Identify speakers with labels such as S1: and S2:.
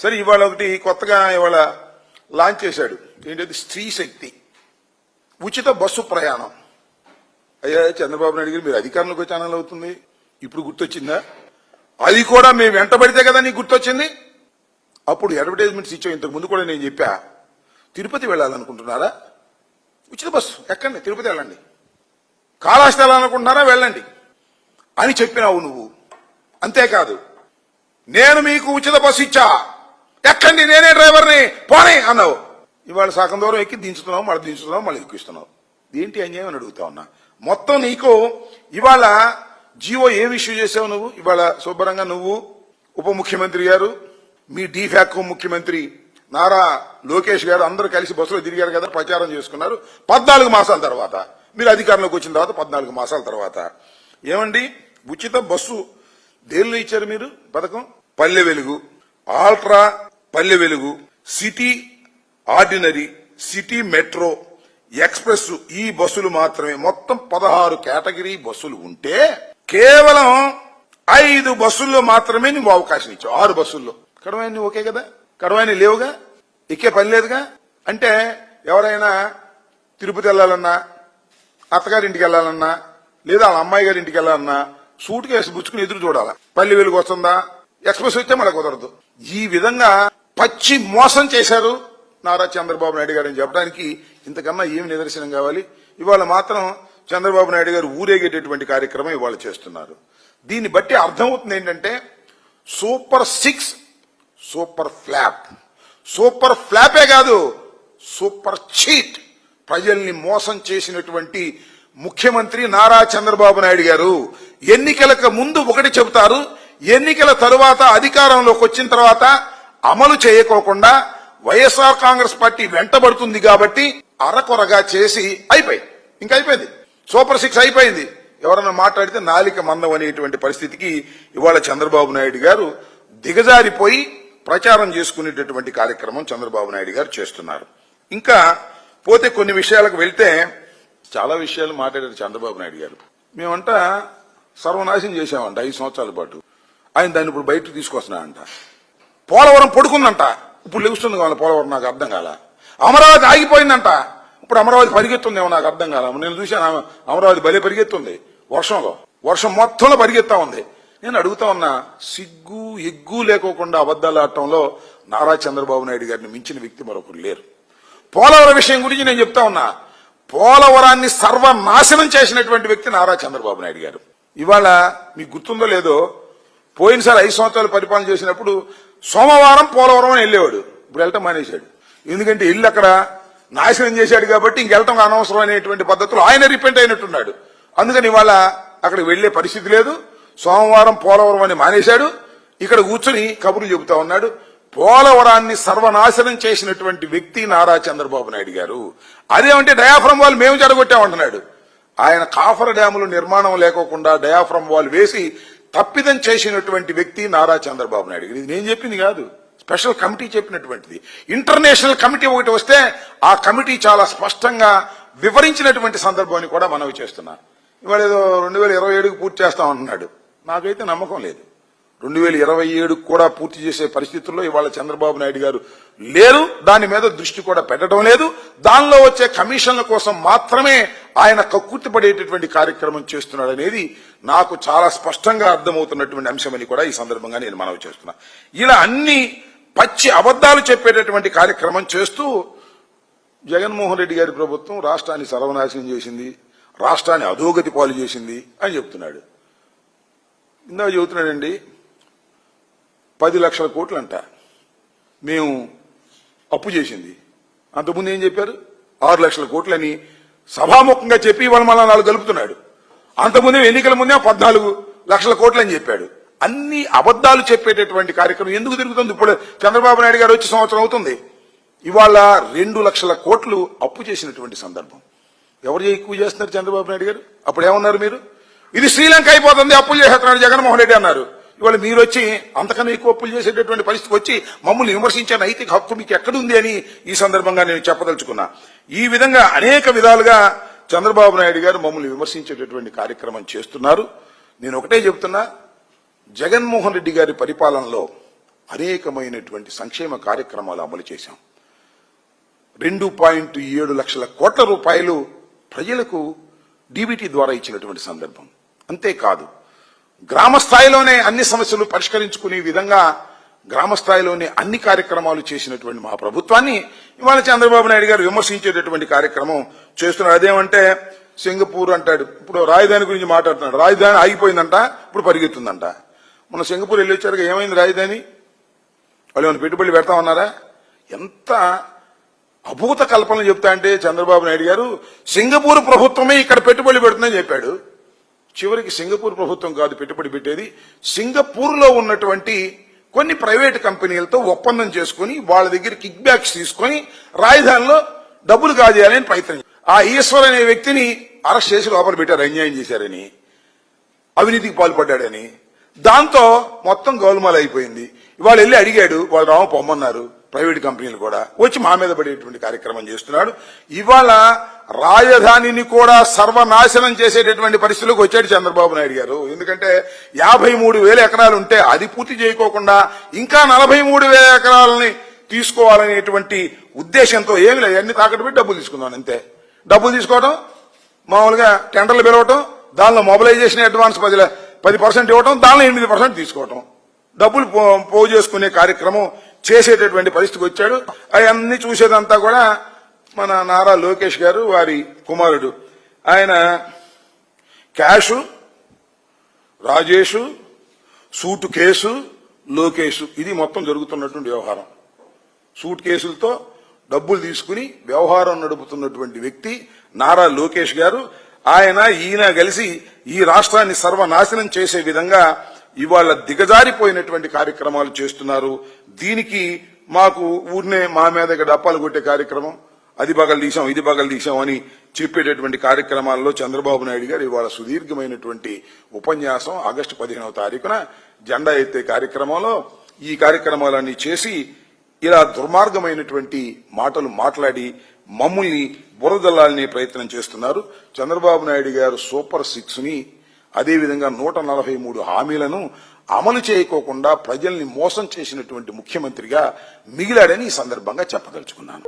S1: సరే ఇవాళ ఒకటి కొత్తగా ఇవాళ లాంచ్ చేశాడు. ఏంటది? స్త్రీ శక్తి. ఉచిత బస్సు ప్రయాణం. అయ్యా చంద్రబాబు నాయుడు గారు మీరు అధికారంలోకి వచ్చి అవుతుంది. ఇప్పుడు గుర్తొచ్చిందా? అది కూడా మేము వెంటబడితే కదా నీకు గుర్తొచ్చింది? అప్పుడు అడ్వర్టైజ్మెంట్స్ ఇచ్చాం ఇంతకు ముందు కూడా నేను చెప్పా తిరుపతి వెళ్ళాలనుకుంటున్నారా? ఉచిత బస్సు ఎక్కండి తిరుపతి వెళ్ళండి. కాళహస్తి వెళ్ళాలనుకుంటున్నారా వెళ్ళండి. అని చెప్పినావు నువ్వు. అంతేకాదు నేను మీకు ఉచిత బస్సు ఇచ్చా. ఎక్కండి నేనే డ్రైవర్ని. పోనీ అన్నావు. ఇవాళ సగం దూరం ఎక్కి దించుతున్నావు మళ్ళీ దించుతున్నావు మళ్ళీ ఎక్కిస్తున్నావు. ఏంటి అన్యాయం అని అడుగుతా ఉన్నా. మొత్తం నీకు ఇవాళ జియో ఏం ఇష్యూ చేసావు నువ్వు? ఇవాళ శుభ్రంగా నువ్వు ఉప ముఖ్యమంత్రి గారు మీ డీఫాకో ముఖ్యమంత్రి నారా లోకేష్ గారు అందరూ కలిసి బస్సులో తిరిగారు కదా ప్రచారం చేసుకున్నారు పద్నాలుగు మాసాల తర్వాత. మీరు అధికారంలోకి వచ్చిన తర్వాత పద్నాలుగు మాసాల తర్వాత. ఏమండి? ఉచిత బస్సు దేనిలో ఇచ్చారు మీరు? పథకం? పల్లె Velugu. Ultra Palle Velugu city ordinary city metro express ఈ బస్సులు మాత్రమే. మొత్తం పదహారు కేటగిరీ బస్సులు ఉంటే కేవలం ఐదు బస్సుల్లో మాత్రమే నువ్వు అవకాశం ఇచ్చావు. ఆరు బస్సుల్లో. కడవాయిని ఓకే కదా? కడవాయిని లేవుగా? ఎక్కే పని లేదుగా? అంటే ఎవరైనా తిరుపతి వెళ్ళాలన్నా అత్తగారింటికి వెళ్ళాలన్నా లేదా వాళ్ళ అమ్మాయి గారి ఇంటికి వెళ్ళాలన్నా సూట్ కేసు పుచ్చుకుని ఎదురు చూడాలా? పల్లె వెలుగు వస్తుందా? ఎక్స్ప్రెస్ వస్తే మళ్ళీ కుదరదు. ఈ విధంగా పచ్చి మోసం చేశారు నారా చంద్రబాబు నాయుడు గారు అని చెప్పడానికి ఇంతకన్నా ఏమి నిదర్శనం కావాలి? ఇవాళ మాత్రం చంద్రబాబు నాయుడు గారు ఊరేగేటటువంటి కార్యక్రమం ఇవాళ చేస్తున్నారు. దీన్ని బట్టి అర్థమవుతుంది ఏంటంటే super six super flop. Super ఫ్లాపే కాదు సూపర్ చీట్. ప్రజల్ని మోసం చేసినటువంటి ముఖ్యమంత్రి నారా చంద్రబాబు నాయుడు గారు ఎన్నికలకు ముందు ఒకటి చెబుతారు ఎన్నికల తరువాత అధికారంలోకి వచ్చిన తర్వాత అమలు చేయకోకుండా వైఎస్ఆర్ కాంగ్రెస్ పార్టీ వెంటబడుతుంది కాబట్టి అరకొరగా చేసి అయిపోయింది. ఇంకా అయిపోయింది. సూపర్ సిక్స్ అయిపోయింది. ఎవరన్నా మాట్లాడితే నాలిక మందం అనేటువంటి పరిస్థితికి ఇవాళ చంద్రబాబు నాయుడు గారు దిగజారిపోయి ప్రచారం చేసుకునేటటువంటి కార్యక్రమం చంద్రబాబు నాయుడు గారు చేస్తున్నారు. ఇంకా పోతే కొన్ని విషయాలకు వెళ్తే చాలా విషయాలు మాట్లాడారు చంద్రబాబు నాయుడు గారు. మేమంట సర్వనాశం చేశామంట ఐదు సంవత్సరాల పాటు. ఆయన దాన్ని ఇప్పుడు బయటకు తీసుకొస్తున్నాడంట. పోలవరం పడుకుందంట. ఇప్పుడు లెగుస్తుంది కావాలి పోలవరం నాకు అర్థం కాల. అమరావతి ఆగిపోయిందంట. ఇప్పుడు అమరావతి పరిగెత్తుందేమో నాకు అర్థం కాల. నేను చూశాను అమరావతి బలి పరిగెత్తుంది. వర్షంలో వర్షం మొత్తంలో పరిగెత్తా ఉంది. నేను అడుగుతా ఉన్నా సిగ్గు ఎగ్గు లేకోకుండా అబద్దాలు ఆడటంలో నారా చంద్రబాబు నాయుడు గారిని మించిన వ్యక్తి మరొకరు లేరు. పోలవరం విషయం గురించి నేను చెప్తా ఉన్నా పోలవరాన్ని సర్వనాశనం చేసినటువంటి వ్యక్తి నారా చంద్రబాబు నాయుడు గారు. ఇవాళ మీకు గుర్తుందో లేదో పోయినసారి ఐదు సంవత్సరాలు పరిపాలన చేసినప్పుడు సోమవారం పోలవరం అని వెళ్ళేవాడు. ఇప్పుడు వెళ్ళటం మానేశాడు. ఎందుకంటే ఇల్లు అక్కడ నాశనం చేశాడు కాబట్టి ఇంకెళ్ళటం అనవసరం అనేటువంటి పద్ధతిలో ఆయన రిపెంట్ అయినట్టున్నాడు. అందుకని ఇవాళ అక్కడ వెళ్ళే పరిస్థితి లేదు. సోమవారం పోలవరం అని మానేశాడు. ఇక్కడ కూర్చుని కబుర్లు చెబుతా ఉన్నాడు. పోలవరాన్ని సర్వనాశనం చేసినటువంటి వ్యక్తి నారా చంద్రబాబు నాయుడు గారు. అదేమంటే డయాఫ్రమ్ వాల్ మేము జడగొట్టామంటున్నాడు ఆయన కాఫర్ డ్యాములు నిర్మాణం లేకోకుండా డయాఫ్రమ్ వాల్ వేసి తప్పిదం చేసినటువంటి వ్యక్తి నారా చంద్రబాబు నాయుడు ఇది నేను చెప్పింది కాదు. స్పెషల్ కమిటీ చెప్పినటువంటిది. ఇంటర్నేషనల్ కమిటీ ఒకటి వస్తే ఆ కమిటీ చాలా స్పష్టంగా వివరించినటువంటి సందర్భాన్ని కూడా మనవి చేస్తున్నా. ఇవాళ ఏదో రెండు వేల ఇరవై ఏడుకు పూర్తి చేస్తామంటున్నాడు నాకైతే నమ్మకం లేదు. రెండు వేల ఇరవై ఏడుకు కూడా పూర్తి చేసే పరిస్థితుల్లో ఇవాళ చంద్రబాబు నాయుడు గారు లేరు. దాని మీద దృష్టి కూడా పెట్టడం లేదు. దానిలో వచ్చే కమిషన్ల కోసం మాత్రమే ఆయన కక్కుర్తి పడేటటువంటి కార్యక్రమం చేస్తున్నాడు అనేది నాకు చాలా స్పష్టంగా అర్థమవుతున్నటువంటి అంశమని కూడా ఈ సందర్భంగా నేను మనవి చేస్తున్నా. ఇలా అన్ని పచ్చి అబద్దాలు చెప్పేటటువంటి కార్యక్రమం చేస్తూ జగన్మోహన్ రెడ్డి గారి ప్రభుత్వం రాష్ట్రాన్ని సర్వనాశనం చేసింది రాష్ట్రాన్ని అధోగతి పాలు చేసింది అని చెప్తున్నాడు. ఇందాక చెబుతున్నాడండి పది లక్షల కోట్లంట మేము అప్పు చేసింది. అంతకుముందు ఏం చెప్పారు? ఆరు లక్షల కోట్లని సభాముఖంగా చెప్పి ఇవాళ మళ్ళా నాలుగు కలుపుతున్నాడు అంతకుముందే ఎన్నికల ముందే పద్నాలుగు లక్షల కోట్లు అని చెప్పాడు. అన్ని అబద్దాలు చెప్పేటటువంటి కార్యక్రమం ఎందుకు తిరుగుతుంది? ఇప్పుడు చంద్రబాబు నాయుడు గారు వచ్చి సంవత్సరం అవుతుంది. ఇవాళ రెండు లక్షల కోట్లు అప్పు చేసినటువంటి సందర్భం. ఎవరు ఎక్కువ చేస్తున్నారు చంద్రబాబు నాయుడు గారు? అప్పుడు ఏమన్నారు మీరు? ఇది శ్రీలంక అయిపోతుంది అప్పులు చేసేస్తున్నాడు జగన్మోహన్ రెడ్డి అన్నారు. ఇవాళ మీరు వచ్చి అంతకన్నా ఎక్కువ అప్పులు చేసేటటువంటి పరిస్థితికి వచ్చి మమ్మల్ని విమర్శించే నైతిక హక్కు మీకు ఎక్కడుంది అని ఈ సందర్భంగా నేను చెప్పదలుచుకున్నా. ఈ విధంగా అనేక విధాలుగా చంద్రబాబు నాయుడు గారు మమ్మల్ని విమర్శించేటటువంటి కార్యక్రమం చేస్తున్నారు. నేను ఒకటే చెప్తున్నా జగన్మోహన్ రెడ్డి గారి పరిపాలనలో అనేకమైనటువంటి సంక్షేమ కార్యక్రమాలు అమలు చేశాం. రెండు పాయింట్ ఏడు లక్షల కోట్ల రూపాయలు ప్రజలకు డీబీటీ ద్వారా ఇచ్చినటువంటి సందర్భం. అంతేకాదు గ్రామ స్థాయిలోనే అన్ని సమస్యలు పరిష్కరించుకునే విధంగా గ్రామ స్థాయిలోనే అన్ని కార్యక్రమాలు చేసినటువంటి మా ప్రభుత్వాన్ని ఇవాళ చంద్రబాబు నాయుడు గారు విమర్శించేటటువంటి కార్యక్రమం చేస్తున్నారు. అదేమంటే సింగపూర్ అంటాడు. ఇప్పుడు రాజధాని గురించి మాట్లాడుతున్నాడు. రాజధాని ఆగిపోయిందంట ఇప్పుడు పరిగెత్తుందంట. మన సింగపూర్ వెళ్ళి వచ్చారు ఏమైంది రాజధాని? వాళ్ళు ఏమైనా పెట్టుబడులు పెడతామన్నారా ఎంత అభూత కల్పనలు చెప్తా అంటే చంద్రబాబు నాయుడు గారు సింగపూర్ ప్రభుత్వమే ఇక్కడ పెట్టుబడి పెడుతుందని చెప్పాడు. చివరికి సింగపూర్ ప్రభుత్వం కాదు పెట్టుబడి పెట్టేది. సింగపూర్లో ఉన్నటువంటి కొన్ని ప్రైవేట్ కంపెనీలతో ఒప్పందం చేసుకుని వాళ్ళ దగ్గర కిక్ బ్యాక్స్ తీసుకొని రాజధానిలో డబ్బులు కాజేయాలని ప్రయత్నం ఆ ఈశ్వర్ అనే వ్యక్తిని అరెస్ట్ చేసి లోపల పెట్టారు అన్యాయం చేశారని అవినీతికి పాల్పడ్డాడని. దాంతో మొత్తం గోల్మాల్ అయిపోయింది. వాళ్ళు వెళ్ళి అడిగాడు వాళ్ళు రామ పొమ్మన్నారు. ప్రైవేట్ కంపెనీలు కూడా వచ్చి మా మీద పడేటువంటి కార్యక్రమం చేస్తున్నాడు. ఇవాళ రాజధానిని కూడా సర్వనాశనం చేసేటటువంటి పరిస్థితిలోకి వచ్చాడు చంద్రబాబు నాయుడు గారు. ఎందుకంటే యాభై మూడు వేల ఎకరాలు ఉంటే అది పూర్తి చేయకోకుండా ఇంకా నలభై మూడు వేల ఎకరాలని తీసుకోవాలనేటువంటి ఉద్దేశంతో ఏమి లేదు. అన్ని తాకట్టు పెట్టి డబ్బులు తీసుకుందాం అంతే. డబ్బులు తీసుకోవడం మామూలుగా టెండర్లు పిలవటం దానిలో మొబిలైజేషన్ అడ్వాన్స్ పది పది పర్సెంట్ ఇవ్వటం దానిలో ఎనిమిది పర్సెంట్ తీసుకోవటం. డబ్బులు పో- పోగు చేసుకునే కార్యక్రమం చేసేటటువంటి పరిస్థితికి వచ్చాడు. అవన్నీ చూసేదంతా కూడా మన నారా లోకేష్ గారు వారి కుమారుడు. ఆయన cash Rajesh suitcase Lokesh. ఇది మొత్తం జరుగుతున్నటువంటి వ్యవహారం. సూట్ కేసులతో డబ్బులు తీసుకుని వ్యవహారం నడుపుతున్నటువంటి వ్యక్తి నారా లోకేష్ గారు. ఆయన ఈయన కలిసి ఈ రాష్ట్రాన్ని సర్వనాశనం చేసే విధంగా ఇవాళ దిగజారిపోయినటువంటి కార్యక్రమాలు చేస్తున్నారు. దీనికి మాకు ఊరినే మా మీద డప్పాలు కొట్టే కార్యక్రమం అది పగలు తీసాం ఇది పగలు తీసాం అని చెప్పేటటువంటి కార్యక్రమాల్లో చంద్రబాబు నాయుడు గారు ఇవాళ సుదీర్ఘమైనటువంటి ఉపన్యాసం ఆగస్టు పదిహేనవ తారీఖున జెండా ఎత్తే కార్యక్రమంలో ఈ కార్యక్రమాలన్నీ చేసి ఇలా దుర్మార్గమైనటువంటి మాటలు మాట్లాడి మమ్మల్ని బురదల్లాలనే ప్రయత్నం చేస్తున్నారు. చంద్రబాబు నాయుడు గారు సూపర్ సిక్స్ని అదేవిధంగా నూట నలభై మూడు హామీలను అమలు చేయకోకుండా ప్రజల్ని మోసం చేసినటువంటి ముఖ్యమంత్రిగా మిగిలాడని ఈ సందర్భంగా చెప్పదలుచుకున్నాను.